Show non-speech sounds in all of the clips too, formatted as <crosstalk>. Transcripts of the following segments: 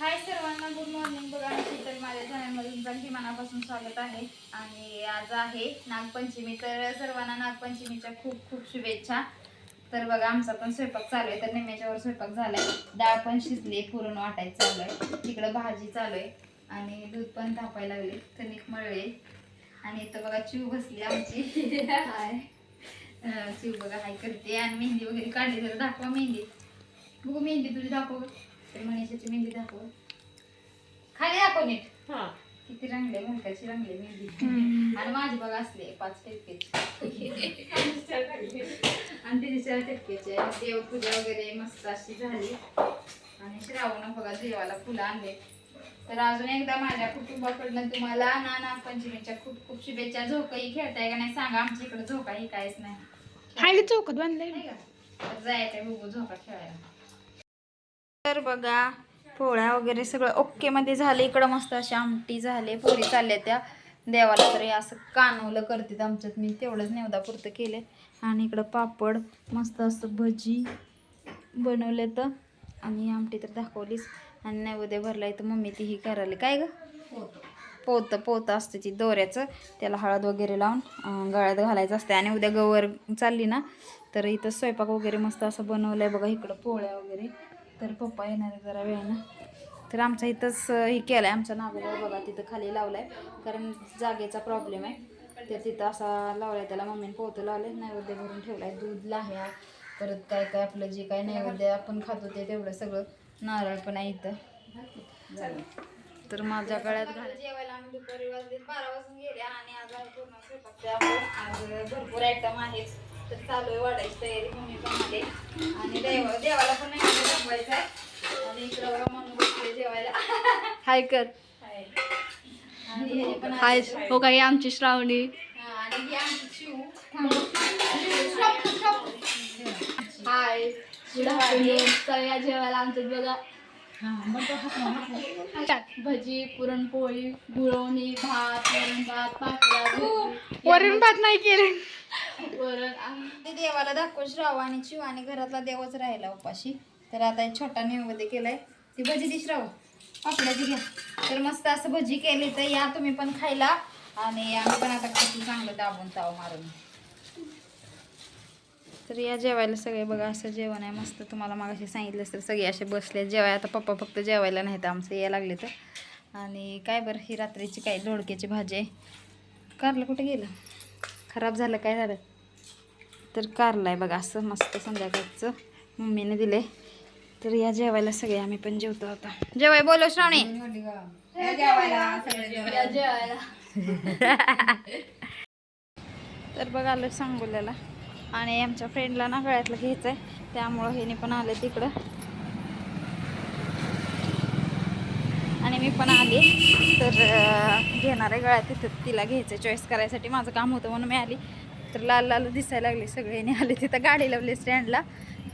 हाय सर्वांना good morning बघा शीतल तर माझ्या चॅनलमध्ये तुमचं मनापासून स्वागत आहे. आणि आज आहे नागपंचमी तर सर्वांना नागपंचमीच्या खूप खूप शुभेच्छा. तर बघा आमचा पण स्वयंपाक चालू आहे तर निम्याच्यावर स्वयंपाक झालाय. डाळ पण शिजली पुरण वाटायचं चालू आहे. तिकडं भाजी चालू आहे. आणि दूध पण थापायला लागले कणिक मळले. आणि इथं बघा चिव बसली आमची. हाय. चिव बघा हाय करते. आणि मेहंदी वगैरे काढली तर दाखवा मेहंदी. बघू मेहंदी तुझी दाखव. तर मनीषाची मेहंदी दाखव. खाली दाखव नीट. किती रंगले मुलकाची रंगले मेहंदी. आणि माझी बघा असले पाच टिपकेची <laughs> आणि तिथे चार टिपकेचे देवपूजा वगैरे मस्त अशी झाली. आणि श्रावण बघा देवाला फुलं आणले. तर अजून एकदा माझ्या कुटुंबाकडनं तुम्हाला नाना पंचमीच्या खूप खूप शुभेच्छा. झोकाही खेळताय का नाही सांगा आमच्या इकडे झोका ही काहीच नाही. हायली चौकात बांधलंय. नाही का? तर जायचं बघू झोका खेळायला. तर बघा पोळ्या वगैरे सगळं ओक्केमध्ये झालं. इकडं मस्त अशी आमटी झाले पोळी चालल्या त्या. देवाला तरी असं कानवलं करतात आमच्यात. मी तेवढंच नेवदापुरतं केले आणि इकडं पापड मस्त असं भजी बनवले तर. आणि आमटी तर दाखवलीच. आणि नैवेद्य भरलाय तर मम्मी तीही करायला. काय ग? पोतं पोतं असतं ती दोऱ्याचं. त्याला हळद वगैरे लावून गळ्यात घालायचं असते. आणि उद्या गवर चालली ना तर इथं स्वयंपाक वगैरे मस्त असं बनवलं आहे बघा इकडं पोळ्या वगैरे. तर पप्पा येणार आहे जरा वेळानं. तर आमचा इथंच हे केलं आहे आमचा नागोबा बघा तिथं खाली लावला आहे कारण जागेचा प्रॉब्लेम आहे. तर तिथं असा लावला आहे त्याला मम्मीने पोतं लावले नैवेद्य भरून ठेवला आहे दूध लाह्या परत काय काय आपलं जे काय नैवेद्य आपण खातो ते तेवढं सगळं नारळ पण आहे इथं. झालं तर माझ्या काळात जेवायला आम्ही दुपारी वाजले बारा वाजून गेले आणि आज पूर्ण स्वयंपाक. आज भरपूर आयटम आहेत. तर चालू आहे वाढायची तयारी मम्मी पण आले आणि देवा देवाला पण नाही दाखवायचं आहे आणि इकडं बघा म्हणून बसले जेवायला. हाय कर. हाय. आणि हे पण हाय आले. हो काही आमची श्रावणी. हा, आणि ही आमची शिव. थांब. Shiv, stop, stop. Hi good afternoon सगळ्या जेवायला आमच्यात बघा भजी पुरणपोळी गुळवणी भात वरण भात पापडा वरण भात नाही केले. ते देवाला दाखव श्राव आणि शिव आणि घरातला देवच राहिला उपाशी. तर आता एक छोटा नैवेद्य केलाय. ती भजी दी श्राव पापड्याची घ्या. तर मस्त असं भजी केली तर या तुम्ही पण खायला. आणि आम्ही पण आता खातो चांगलं दाबून ताव मारून. तर या जेवायला सगळे बघा असं जेवण आहे. मस्त तुम्हाला मागाशी सांगितलं तर सगळे असे बसले जेवाय आता पप्पा फक्त जेवायला नाहीत आमचं या लागले तर. आणि काय बरं ही रात्रीची काय दोडक्याची भाजी आहे? कारलं कुठे गेलं? खराब झालं काय झालं? तर कारलं आहे बघा असं मस्त संध्याकाळचं मम्मीने दिले तर या जेवायला सगळे आम्ही पण जेवतो आता. जेवाय बोलो श्रावणी. जेवायला <laughs> तर बघा आलं सांगोल्याला. आणि आमच्या फ्रेंडला ना गळ्यातलं घ्यायचं आहे त्यामुळं हेने पण आले तिकडं. आणि मी पण आले. तर घेणार आहे गळ्यात तिथं तिला घ्यायचं चॉईस करायसाठी. माझं काम होतं म्हणून मी आली. तर लाल लाल दिसायला लागले. सगळ्यांनी आले तिथं. गाडी लावली स्टँडला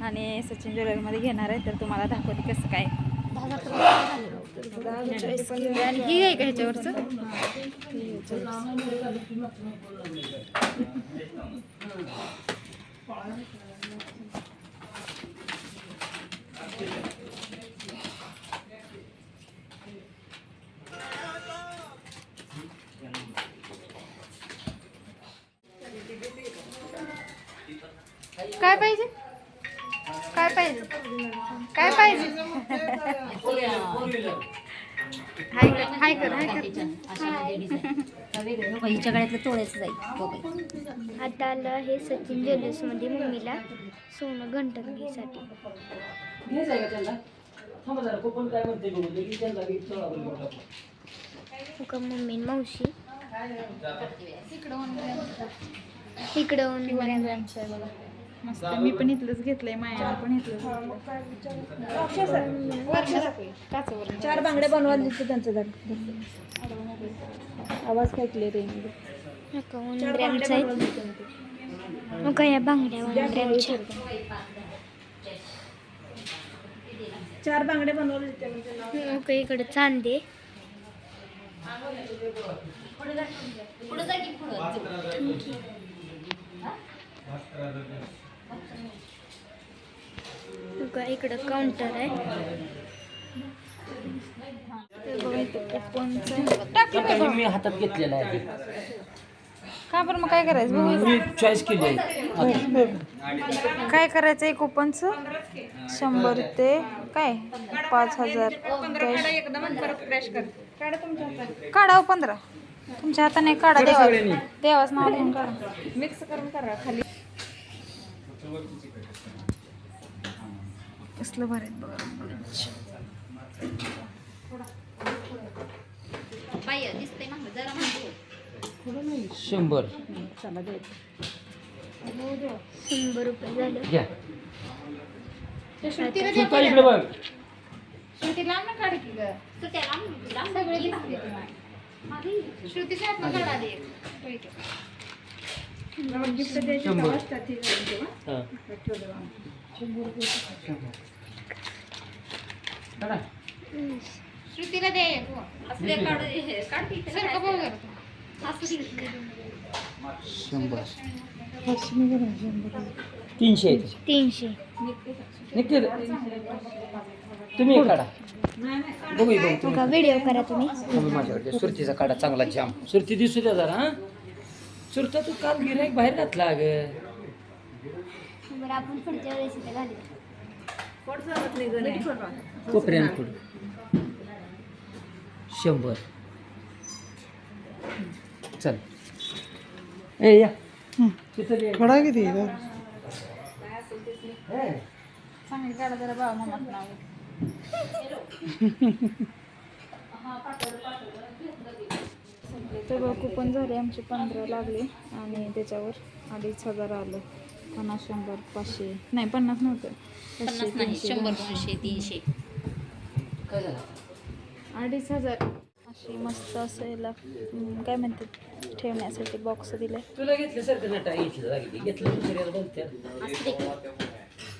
आणि सचिन ज्वेलरीमध्ये घेणार आहे. तर तुम्हाला दाखवते कसं काय. आणि ही आहे का ह्याच्यावरचं? काय पाहिजे? काय पाहिजे? काय पाहिजे? हाय कर हाय कर हाय कर. हिच्या गळ्यातलं तोळ्याचं जाईल. हो. आता आलं हे सचिन ज्वेलर्समध्ये मम्मीला सोनं घंटनगीसाठी का मम्मी मावशी. इकडं बघा मस्त. मी पण इथलंच घेतलंय मायाने पण इथलंच घेतलंय. चार बांगड्या बनवायला दिसतं त्यांचं झाड आवाज काय क्लिअर आहे? काय या बांगड्या चार बांगड्या बनवले म्हणजे मग इकडं चांदे. मग इकडं काउंटर आहे. आता हे मी हातात घेतलेलं आहे. का बरं मग काय करायचं बघू? मी चॉईस केली आहे. काय करायचं आहे कुपनचं शंभर ते काय? पाच हजार. काढा हो पंधरा. तुमच्या हाताने काढा देवा. देवाच नाव लिहून काढा. मिक्स करून करा खाली. कसलं भरेल बघा. शंभर. शंभर रुपये झालं. घ्या. सुता इकडे बघ. श्रुती लांब ना काढ की ग. सगळे दिसते तुम्हाला. श्रुतीच्या हातनं काढा आधी एक. तो इथे. शंभर. श्रुतीला दे हो. शंभर. तीनशे आहे त्याचे. तीनशे. निघते. तुम्ही एक काढा. बघू बघू तुम्ही. बघा व्हिडिओ करा तुम्ही. तुम्ही माझ्याकडे सुरतीचा काढा चांगला जाम. सुरती दिसू द्या जरा हा. सुरता तू काल गिरायक बाहेर घातला अग. बरं आपण पुढच्या वेळेस इथे घालूया कोपऱ्यान पुढं. शंभर. चल. ए या. मामाच नाव तर कुपन झाले आमचे पंधरा लागले आणि त्याच्यावर अडीच हजार आलं. पन्नास शंभर पाचशे. नाही पन्नास नव्हतं. पाचशे, तीनशे, दोनशे. तीनशे. काय झालं? अडीच हजार. अशी मस्त असं याला काय म्हणतात ठेवण्यासाठी बॉक्स दिले. तुला घेतल्यासारखं नटा घेतलं घेतलं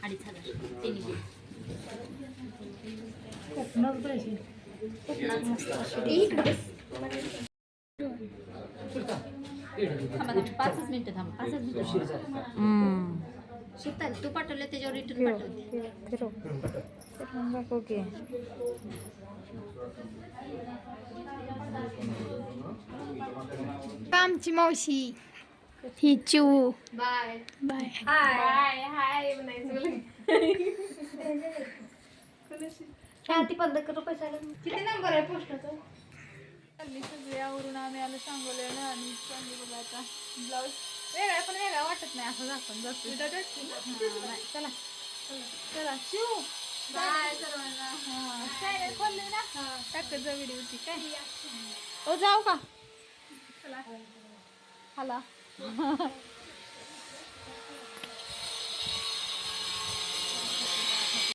अडीच हजार. तीनशे. पाचच मिनिटं थांब. पाचच मिनिटं. शीतल तू पाठवलं त्याच्यावर रिटर्न पाठवते. दाखव की आमची मावशी. ही चिऊ बाय. बाय. हाय. हाय ती पंधरा रुपये झालं किती नंबर आहे पोस्टाचा? चालली सगळी आवरून आम्ही आलो सांगोल्यानं आणि चालली बघा आता. ब्लाऊज वेगळा पण वेगळा वाटत नाही असं दाखवून जातो. नाही चला. चला, शिव. बाय सर्वांना. हां चॅनल खोलले ना? टाकत जा व्हिडिओची काय? हो जाऊ का? चला. हाला